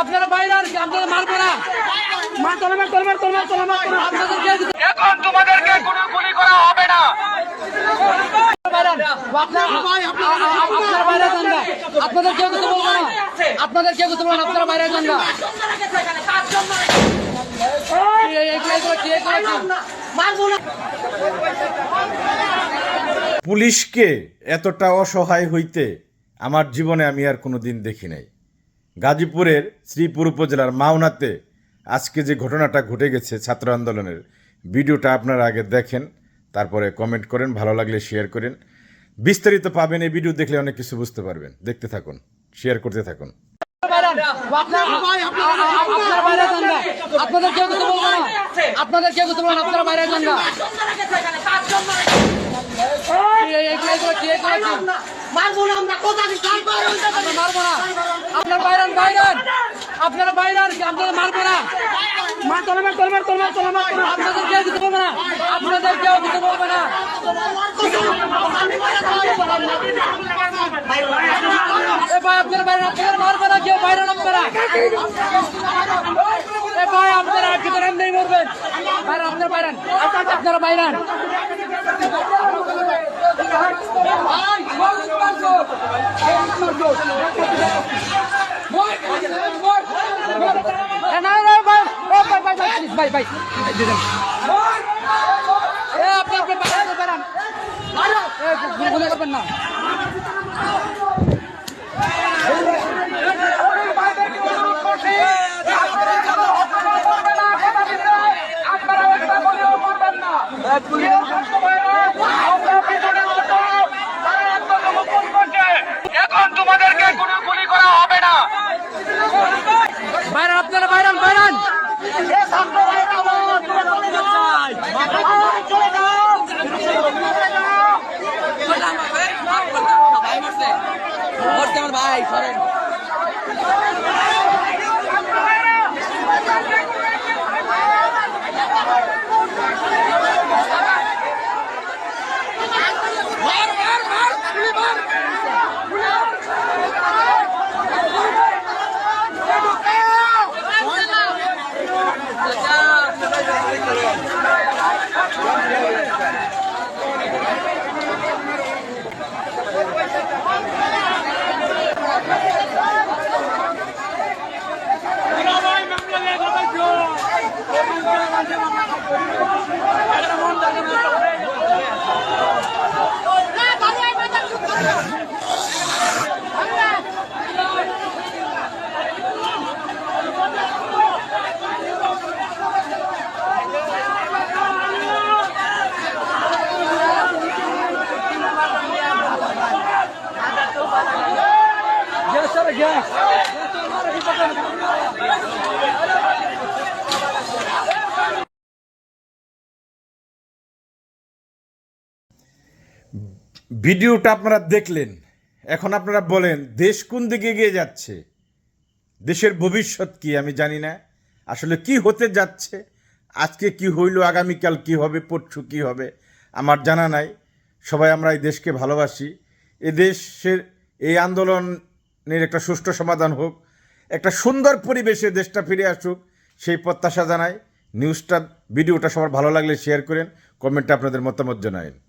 আপনারা বাইরে আর কি আপনারা মারবো না। মার তোলা মার আপনাদের কেউ কিছু এখন তোমাদেরকে কোনো গুলি করা হবে না আপনারা আপনারা বাইরে যান আপনাদের কেউ কিছু বলব না আপনাদের কেউ কিছু বলব আপনারা বাইরে যান না। পুলিশকে এতটা অসহায় হইতে আমার জীবনে আমি আর কোনো দিন দেখি নাই। গাজীপুরের শ্রীপুর উপজেলার মাওনাতে আজকে যে ঘটনাটা ঘটে গেছে ছাত্র আন্দোলনের ভিডিওটা আপনারা আগে দেখেন তারপরে কমেন্ট করেন ভালো লাগলে শেয়ার করেন বিস্তারিত পাবেন এই ভিডিও দেখলে অনেক কিছু বুঝতে পারবেন দেখতে থাকুন শেয়ার করতে থাকুন মারবো না আমরা মারবো আপনারা বাইরে আন, বাইরে আন। আপনারা বাইরে আর কি আপনারা মারবো না? মার তোলা মার তোলা মার তোলা মার তোলা মার তোলা। আপনাদের কেউ কিছু বলবে না। আপনাদের কেউ কিছু বলবে না। এ ভাই আপনারা বাইরে আন, আপনারা মারবে না কেউ বাইরে নামবে না। এ ভাই আপনারা ভিতরে নেই মরবেন। বাইরে আপনারা বাইরে আন। আপনারা বাইরে আন। এ না, না, ভাই, ও ভাই, ভাই, আপনি আপনি বাইরে আন। এ, গুলি করবেন না ভাই সরেন। Yes. ভিডিওটা আপনারা দেখলেন। এখন আপনারা বলেন, দেশ কোন দিকে এগিয়ে যাচ্ছে? দেশের ভবিষ্যৎ কি, আমি জানি না। আসলে কি হতে যাচ্ছে? আজকে কি হইল, আগামীকাল কি হবে, পরশু কি হবে, আমার জানা নাই। সবাই আমরা এই দেশকে ভালোবাসি। এ দেশের এই আন্দোলনের একটা সুষ্ঠু সমাধান হোক, একটা সুন্দর পরিবেশে দেশটা ফিরে আসুক, সেই প্রত্যাশা জানাই। নিউজটা, ভিডিওটা সবার ভালো লাগলে শেয়ার করেন কমেন্টে আপনাদের মতামত জানাবেন